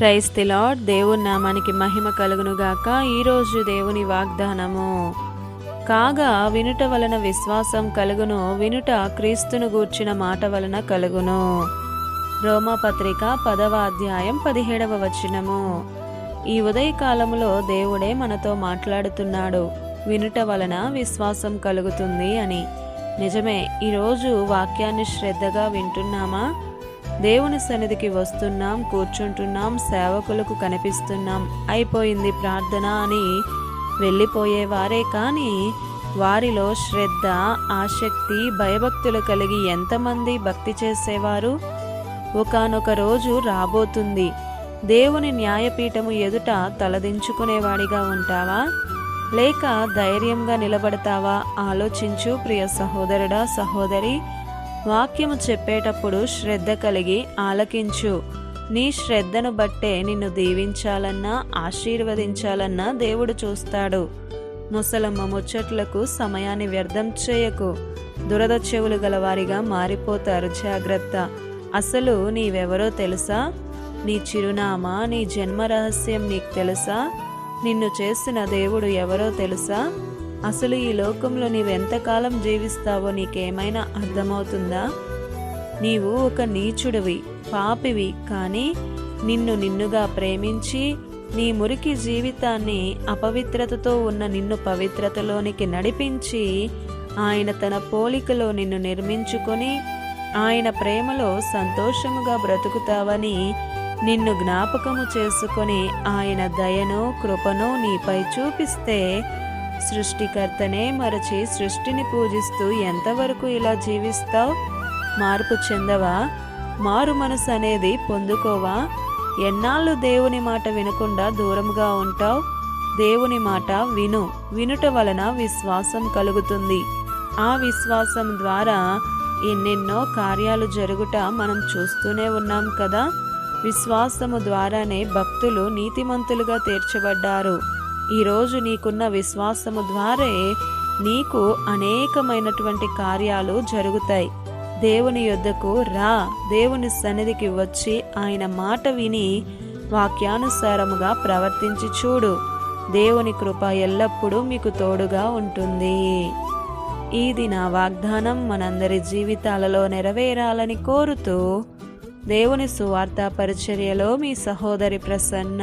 Price the దేవుని నామానికి మహిమ కలుగునుగాక. ఈరోజు దేవుని వాగ్దానము. కాగా వినుట వలన విశ్వాసం కలుగును వినుట క్రీస్తును గూర్చిన మాట వలన కలుగును. రోమపత్రిక పదవ అధ్యాయం పదిహేడవ వచనము. ఈ ఉదయకాలములో దేవుడే మనతో మాట్లాడుతున్నాడు. వినుట వలన విశ్వాసం కలుగుతుంది అని. నిజమే ఈరోజు వాక్యాన్ని శ్రద్ధగా వింటున్నామా? దేవుని సన్నిధికి వస్తున్నాం కూర్చుంటున్నాం సేవకులకు కనిపిస్తున్నాం. అయిపోయింది ప్రార్థన అని వెళ్ళిపోయేవారే కానీ వారిలో శ్రద్ధ ఆసక్తి భయభక్తులు కలిగి ఎంతమంది భక్తి చేసేవారు? ఒకానొక రోజు రాబోతుంది. దేవుని న్యాయపీఠము ఎదుట తలదించుకునేవాడిగా ఉంటావా? లేక ధైర్యంగా నిలబడతావా? ఆలోచించు ప్రియ సహోదరుడా సహోదరి. వాక్యము చెప్పేటప్పుడు శ్రద్ధ కలిగి ఆలకించు. నీ శ్రద్ధను బట్టే నిన్ను దీవించాలన్నా ఆశీర్వదించాలన్నా దేవుడు చూస్తాడు. ముసలమ్మ ముచ్చట్లకు సమయాన్ని వ్యర్థం చేయకు. దురద చెవులు గలవారిగా మారిపోతారు జాగ్రత్త. అసలు నీవెవరో తెలుసా? నీ చిరునామా నీ జన్మ రహస్యం నీకు తెలుసా? నిన్ను చేసిన దేవుడు ఎవరో తెలుసా? అసలు ఈ లోకంలో నీవెంతకాలం జీవిస్తావో నీకేమైనా అర్థమవుతుందా? నీవు ఒక నీచుడివి పాపివి కానీ నిన్ను నిన్నుగా ప్రేమించి నీ మురికి జీవితాన్ని అపవిత్రతతో ఉన్న నిన్ను పవిత్రతలోనికి నడిపించి ఆయన తన పోలికలో నిన్ను నిర్మించుకొని ఆయన ప్రేమలో సంతోషముగా బ్రతుకుతావని నిన్ను జ్ఞాపకము చేసుకొని ఆయన దయను కృపను నీపై చూపిస్తే సృష్టికర్తనే మరచి సృష్టిని పూజిస్తూ ఎంతవరకు ఇలా జీవిస్తావు? మార్పు చెందవా? మారు మనసు అనేది పొందుకోవా? ఎన్నాళ్ళు దేవుని మాట వినకుండా దూరంగా ఉంటావు? దేవుని మాట విను. వినుట వలన విశ్వాసం కలుగుతుంది. ఆ విశ్వాసం ద్వారా ఎన్నెన్నో కార్యాలు జరుగుట మనం చూస్తూనే ఉన్నాం కదా? విశ్వాసము ద్వారానే భక్తులు నీతిమంతులుగా తీర్చబడ్డారు. ఈరోజు నీకున్న విశ్వాసము ద్వారే నీకు అనేకమైనటువంటి కార్యాలు జరుగుతాయి. దేవుని యొద్దకు రా. దేవుని సన్నిధికి వచ్చి ఆయన మాట విని వాక్యానుసారముగా ప్రవర్తించి చూడు. దేవుని కృప ఎల్లప్పుడూ మీకు తోడుగా ఉంటుంది. ఇది నా వాగ్దానం మనందరి జీవితాలలో నెరవేరాలని కోరుతూ దేవుని సువార్త పరిచర్యలో మీ సహోదరి ప్రసన్న